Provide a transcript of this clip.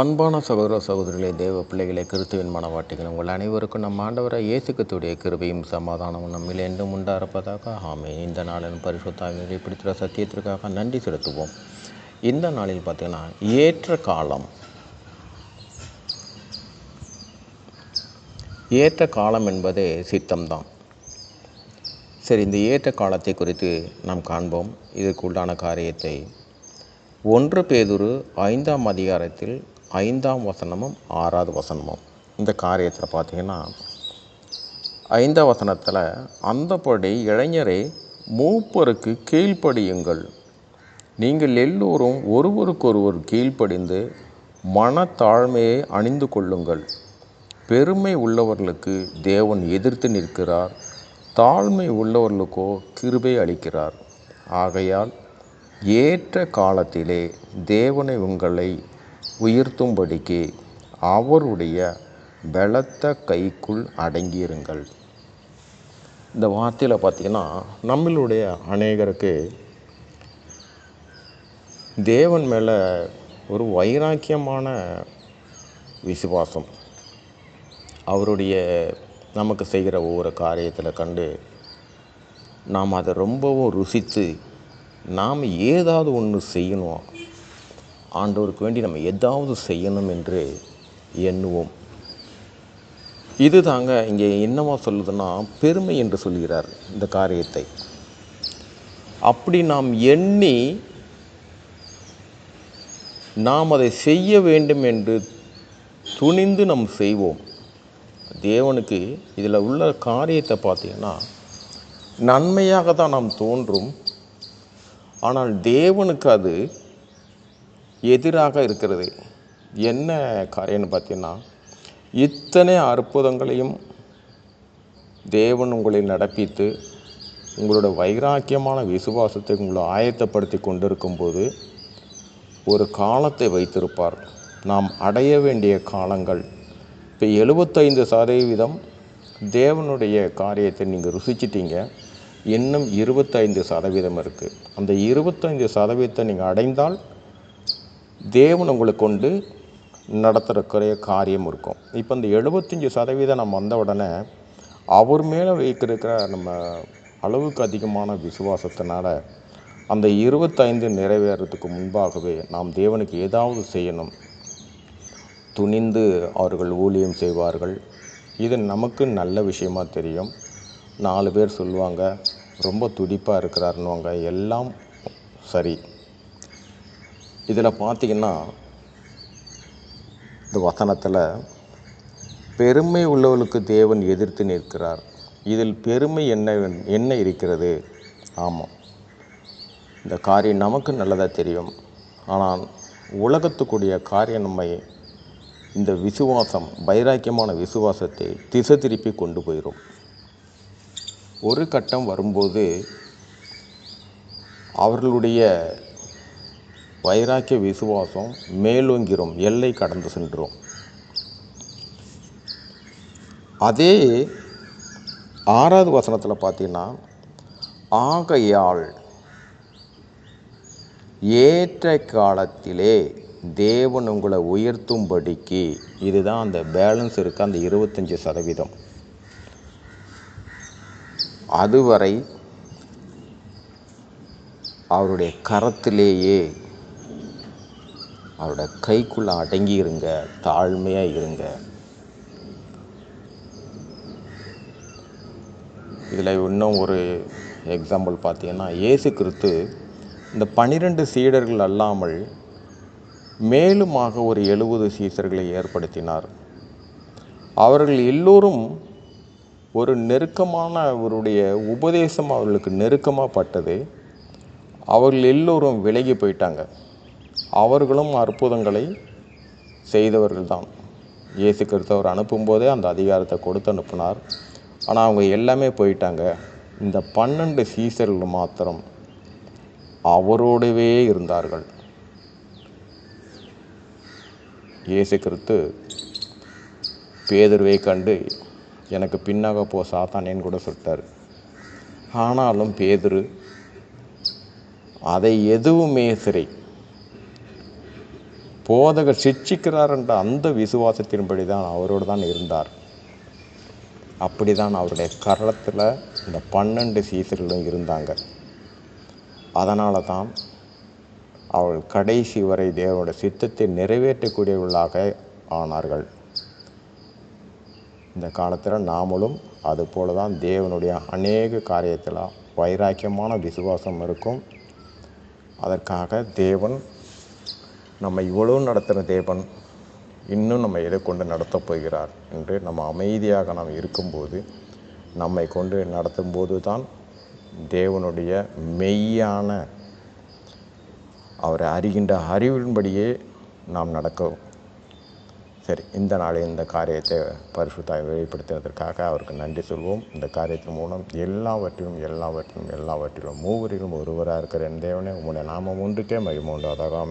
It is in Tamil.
அன்பான சகோதர சகோதரிகளே தேவ பிள்ளைகளே கிறிஸ்துவின் மனவாட்டிகள் உங்கள் அனைவருக்கும் நம் ஆண்டவரை இயேசுக்கத்துடைய கிருபையும் சமாதானமும் நம்மில் என்றும் உண்டாரப்பதாக. ஆமே இந்த நாளின் பரிசுத்தாக பிடித்த சத்தியத்திற்காக நன்றி செலுத்துவோம். இந்த நாளில் பார்த்தீங்கன்னா ஏற்ற காலம். ஏற்ற காலம் என்பதே சித்தம்தான். சரி இந்த ஏற்ற காலத்தை குறித்து நாம் காண்போம். இதற்குண்டான காரியத்தை ஒன்று பேதுரு ஐந்தாம் அதிகாரத்தில் ஐந்தாம் வசனமும் ஆறாவது வசனமும். இந்த காரியத்தில் பார்த்தீங்கன்னா ஐந்தாம் வசனத்தில் அந்தபடி இளைஞரே மூப்பருக்கு கீழ்ப்படியுங்கள். நீங்கள் எல்லோரும் ஒருவருக்கொருவர் கீழ்ப்படிந்து மனத்தாழ்மையை அணிந்து கொள்ளுங்கள். பெருமை உள்ளவர்களுக்கு தேவன் எதிர்த்து நிற்கிறார். தாழ்மை உள்ளவர்களுக்கோ கிருபை அளிக்கிறார். ஆகையால் ஏற்ற காலத்திலே தேவனை உங்களை உயர்த்தும்படிக்கு அவருடைய பலத்த கைக்குள் அடங்கியிருங்கள். இந்த வார்த்தையில் பார்த்திங்கன்னா நம்மளுடைய அநேகருக்கு தேவன் மேலே ஒரு வைராக்கியமான விசுவாசம். அவருடைய நமக்கு செய்கிற ஒவ்வொரு காரியத்தில் கண்டு நாம் அதை ரொம்பவும் ருசித்து நாம் ஏதாவது ஒன்று செய்யணும். ஆண்டவருக்கு வேண்டி நம்ம ஏதாவது செய்யணும் என்று எண்ணுவோம். இது தாங்க இங்கே என்னவா சொல்லுதுன்னா பெருமை என்று சொல்கிறார் இந்த காரியத்தை. அப்படி நாம் எண்ணி நாம் அதை செய்ய வேண்டும் என்று துணிந்து நாம் செய்வோம். தேவனுக்கு இதில் உள்ள காரியத்தை பார்த்தீங்கன்னா நன்மையாக தான் நாம் தோன்றும். ஆனால் தேவனுக்கு அது எதிராக இருக்கிறது. என்ன காரியம்னு பார்த்தீங்கன்னா இத்தனை அற்புதங்களையும் தேவன் உங்களை நடப்பித்து உங்களோட வைராக்கியமான விசுவாசத்தை உங்களை ஆயத்தப்படுத்தி கொண்டிருக்கும்போது ஒரு காலத்தை வைத்திருப்பார். நாம் அடைய வேண்டிய காலங்கள். இப்போ எழுபத்தைந்து சதவீதம் தேவனுடைய காரியத்தை நீங்கள் ருசிச்சிட்டீங்க. இன்னும் இருபத்தைந்து சதவீதம் இருக்குது அந்த இருபத்தைந்து சதவீதத்தை நீங்கள் அடைந்தால் தேவன் உங்களை கொண்டு நடத்துகிற காரியம் இருக்கும். இப்போ இந்த எழுபத்தஞ்சி சதவீதம் நம்ம வந்த உடனே அவர் மேலே வைக்கிருக்கிற நம்ம அளவுக்கு அதிகமான விசுவாசத்தினால அந்த இருபத்தைந்து நிறைவேறதுக்கு முன்பாகவே நாம் தேவனுக்கு ஏதாவது செய்யணும். துணிந்து அவர்கள் ஊழியம் செய்வார்கள். இது நமக்கு நல்ல விஷயமா தெரியும். நாலு பேர் சொல்லுவாங்க ரொம்ப துடிப்பாக இருக்கிறாருன்னுவாங்க. எல்லாம் சரி. இதில் பார்த்திங்கன்னா இந்த வசனத்தில் பெருமை உள்ளவர்களுக்கு தேவன் எதிர்த்து நிற்கிறார். இதில் பெருமை என்ன என்ன இருக்கிறது? ஆமாம். இந்த காரியம் நமக்கு நல்லதாக தெரியும். ஆனால் உலகத்துக்குரிய காரியம் நம்மை இந்த விசுவாசம் வைராக்கியமான விசுவாசத்தை திசை திருப்பி கொண்டு போயிடும். ஒரு கட்டம் வரும்போது அவர்களுடைய வைராக்கிய விசுவாசம் மேலோங்கிரும் எல்லை கடந்து சென்றோம். அதே ஆறாவது வசனத்தில் பார்த்தீங்கன்னா ஆகையால் ஏற்ற காலத்திலே தேவன் உங்களை உயர்த்தும்படிக்கு இதுதான் அந்த பேலன்ஸ் இருக்குது அந்த இருபத்தஞ்சி சதவீதம். அதுவரை அவருடைய கரத்திலேயே அவரோட கைக்குள்ளே அடங்கி இருங்க தாழ்மையாக இருங்க. இதில் இன்னும் ஒரு எக்ஸாம்பிள் பார்த்தீங்கன்னா இயேசு கிறிஸ்து இந்த பனிரெண்டு சீடர்கள் அல்லாமல் மேலுமாக ஒரு எழுபது சீசர்களை ஏற்படுத்தினார். அவர்கள் எல்லோரும் ஒரு நெருக்கமான அவருடைய உபதேசம் அவர்களுக்கு நெருக்கமாக பட்டது. அவர்கள் எல்லோரும் விலகி போயிட்டாங்க. அவர்களும் அற்புதங்களை செய்தவர்கள் தான் இயேசு கிறிஸ்தவர் அனுப்பும்போதே அந்த அதிகாரத்தை கொடுத்து அனுப்பினார். ஆனால் அவங்க எல்லாமே போயிட்டாங்க. இந்த பன்னெண்டு சீசர்கள் மாத்திரம் அவரோடவே இருந்தார்கள். இயேசு கிறிஸ்து பேதர்வை கண்டு எனக்கு பின்னாக போ சாத்தானேன்னு கூட சொல்லிட்டார். ஆனாலும் பேதுரு அதை எதுவுமே சிறை போதகர் சிட்சிக்கிறார் என்ற அந்த விசுவாசத்தின்படி தான் அவரோடு தான் இருந்தார். அப்படி தான் அவருடைய கரத்தில் இந்த பன்னெண்டு சீசர்களும் இருந்தாங்க. அதனால தான் அவள் கடைசி வரை தேவனுடைய சித்தத்தை நிறைவேற்றக்கூடியவர்களாக ஆனார்கள். இந்த காலத்தில் நாமளும் அதுபோல தான் தேவனுடைய அநேக காரியத்தில் வைராக்கியமான விசுவாசம் இருக்கும். அதற்காக தேவன் நம்ம இவ்வளோ நடத்துகிற தேவன் இன்னும் நம்ம எதை கொண்டு நடத்தப் போகிறார் என்று நம்ம அமைதியாக நாம் இருக்கும்போது நம்மை கொண்டு நடத்தும்போது தான் தேவனுடைய மெய்யான அவரை அறிகின்ற அறிவின்படியே நாம் நடக்கும் சரி இந்த நாளில் இந்த காரியத்தை பரிசுத்தாய் வெளிப்படுத்தினதற்காக அவருக்கு நன்றி சொல்வோம். இந்த காரியத்தின் மூலம் எல்லாவற்றிலும் எல்லாவற்றிலும் எல்லாவற்றிலும் மூவரிலும் ஒருவராக இருக்கிற என் தேவனே உங்களுடைய நாமம் ஒன்றுக்கே மகிமை உண்டாதாக